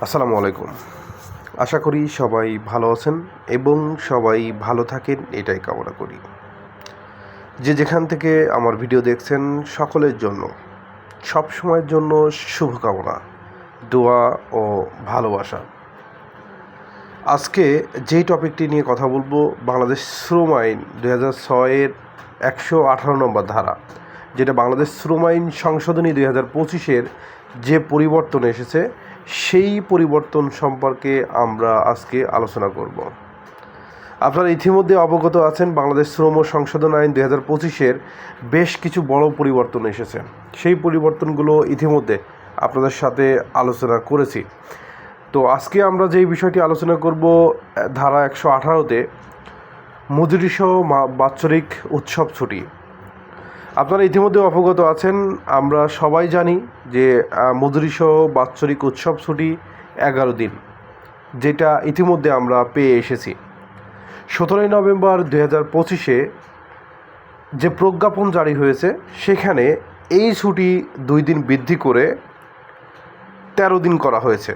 আসসালামু আলাইকুম। আশা করি সবাই ভালো আছেন এবং সবাই ভালো থাকেন, এটাই কামনা করি। যে যেখান থেকে আমার ভিডিও দেখছেন, সকলের জন্য, সব সময়ের জন্য শুভকামনা, দোয়া ও ভালোবাসা। আজকে যেই টপিকটি নিয়ে কথা বলব, বাংলাদেশ শ্রম আইন দু হাজার ছয়ের একশো আঠারো নম্বর ধারা, যেটা বাংলাদেশ শ্রম আইন সংশোধনী দুই হাজার পঁচিশের যে পরিবর্তন এসেছে সেই পরিবর্তন সম্পর্কে আমরা আজকে আলোচনা করব। আপনারা ইতিমধ্যে অবগত আছেন, বাংলাদেশ শ্রম সংশোধন আইন দুই হাজার পঁচিশের বেশ কিছু বড় পরিবর্তন এসেছে। সেই পরিবর্তনগুলো ইতিমধ্যে আপনাদের সাথে আলোচনা করেছি। তো আজকে আমরা যেই বিষয়টি আলোচনা করব, ধারা একশো আঠারোতে মজুরিসহ বাৎসরিক উৎসব ছুটি। আপনারা ইতিমধ্যে অবগত আছেন, আমরা সবাই জানি যে মজুরিসহ বাৎসরিক উৎসব ছুটি এগারো দিন, যেটা ইতিমধ্যে আমরা পেয়ে এসেছি। সতেরোই নভেম্বর দু হাজার পঁচিশে যে প্রজ্ঞাপন জারি হয়েছে, সেখানে এই ছুটি দুই দিন বৃদ্ধি করে তেরো দিন করা হয়েছে।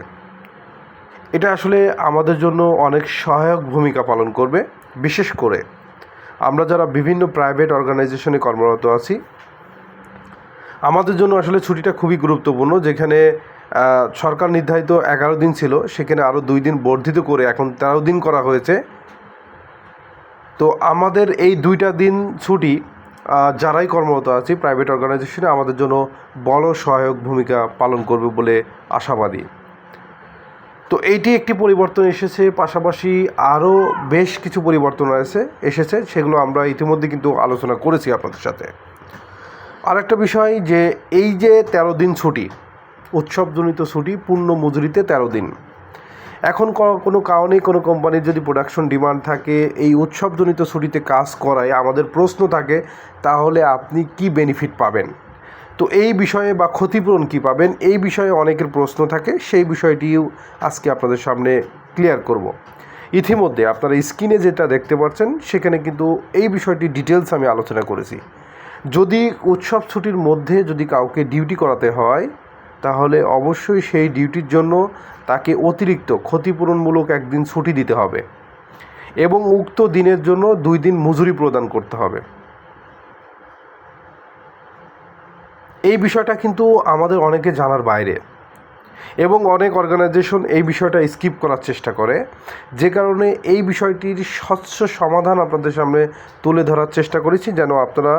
এটা আসলে আমাদের জন্য অনেক সহায়ক ভূমিকা পালন করবে, বিশেষ করে আমরা যারা বিভিন্ন প্রাইভেট অর্গানাইজেশনে কর্মরত আছি, আমাদের জন্য আসলে ছুটিটা খুবই গুরুত্বপূর্ণ, যেখানে সরকার নির্ধারিত এগারো দিন ছিল, সেখানে আরও দুই দিন বর্ধিত করে এখন তেরো দিন করা হয়েছে। তো আমাদের এই দুইটা দিন ছুটি যারাই কর্মরত আছি প্রাইভেট অর্গানাইজেশনে আমাদের জন্য বড় সহায়ক ভূমিকা পালন করবে বলে আশাবাদী। তো এইটি একটি পরিবর্তন এসেছে, পাশাপাশি আরও বেশ কিছু পরিবর্তন আছে, এসেছে, সেগুলো আমরা ইতিমধ্যে কিন্তু আলোচনা করেছি আপনাদের সাথে। আরেকটা বিষয় যে এই যে তেরো দিন ছুটি, উৎসবজনিত ছুটি, পূর্ণ মজুরিতে তেরো দিন। এখন কোনো কারণেই কোনো কোম্পানির যদি প্রোডাকশন ডিমান্ড থাকে, এই উৎসবজনিত ছুটিতে কাজ করায় আমাদের প্রশ্ন থাকে, তাহলে আপনি কি বেনিফিট পাবেন? তো এই বিষয়ে বা ক্ষতিপূরণ কী পাবেন, এই বিষয়ে অনেকের প্রশ্ন থাকে, সেই বিষয়টিও আজকে আপনাদের সামনে ক্লিয়ার করব। ইতিমধ্যে আপনারা স্ক্রিনে যেটা দেখতে পাচ্ছেন, সেখানে কিন্তু এই বিষয়টি ডিটেলস আমি আলোচনা করেছি। যদি উৎসব ছুটির মধ্যে যদি কাউকে ডিউটি করাতে হয়, তাহলে অবশ্যই সেই ডিউটির জন্য তাকে অতিরিক্ত ক্ষতিপূরণমূলক একদিন ছুটি দিতে হবে এবং উক্ত দিনের জন্য দুই দিন মজুরি প্রদান করতে হবে। এই বিষয়টা কিন্তু আমাদের অনেকে জানার বাইরে। এবং অনেক অর্গানাইজেশন এই বিষয়টা স্কিপ করার চেষ্টা করে। যে কারণে এই বিষয়টির স্বচ্ছ সমাধান আপনাদের সামনে তুলে ধরার চেষ্টা করেছি, যেন আপনারা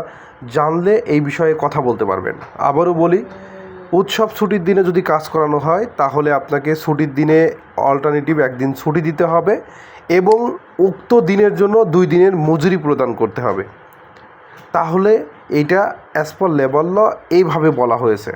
জানলে এই বিষয়ে কথা বলতে পারবেন। আবারও বলি, উৎসব ছুটির দিনে যদি কাজ করানো হয়, তাহলে আপনাকে ছুটির দিনে অল্টারনেটিভ একদিন ছুটি দিতে হবে এবং উক্ত দিনের জন্য দুই দিনের মজুরি প্রদান করতে হবে। তাহলে এইটা অ্যাজ পার লেবার ল এইভাবে বলা হয়েছে।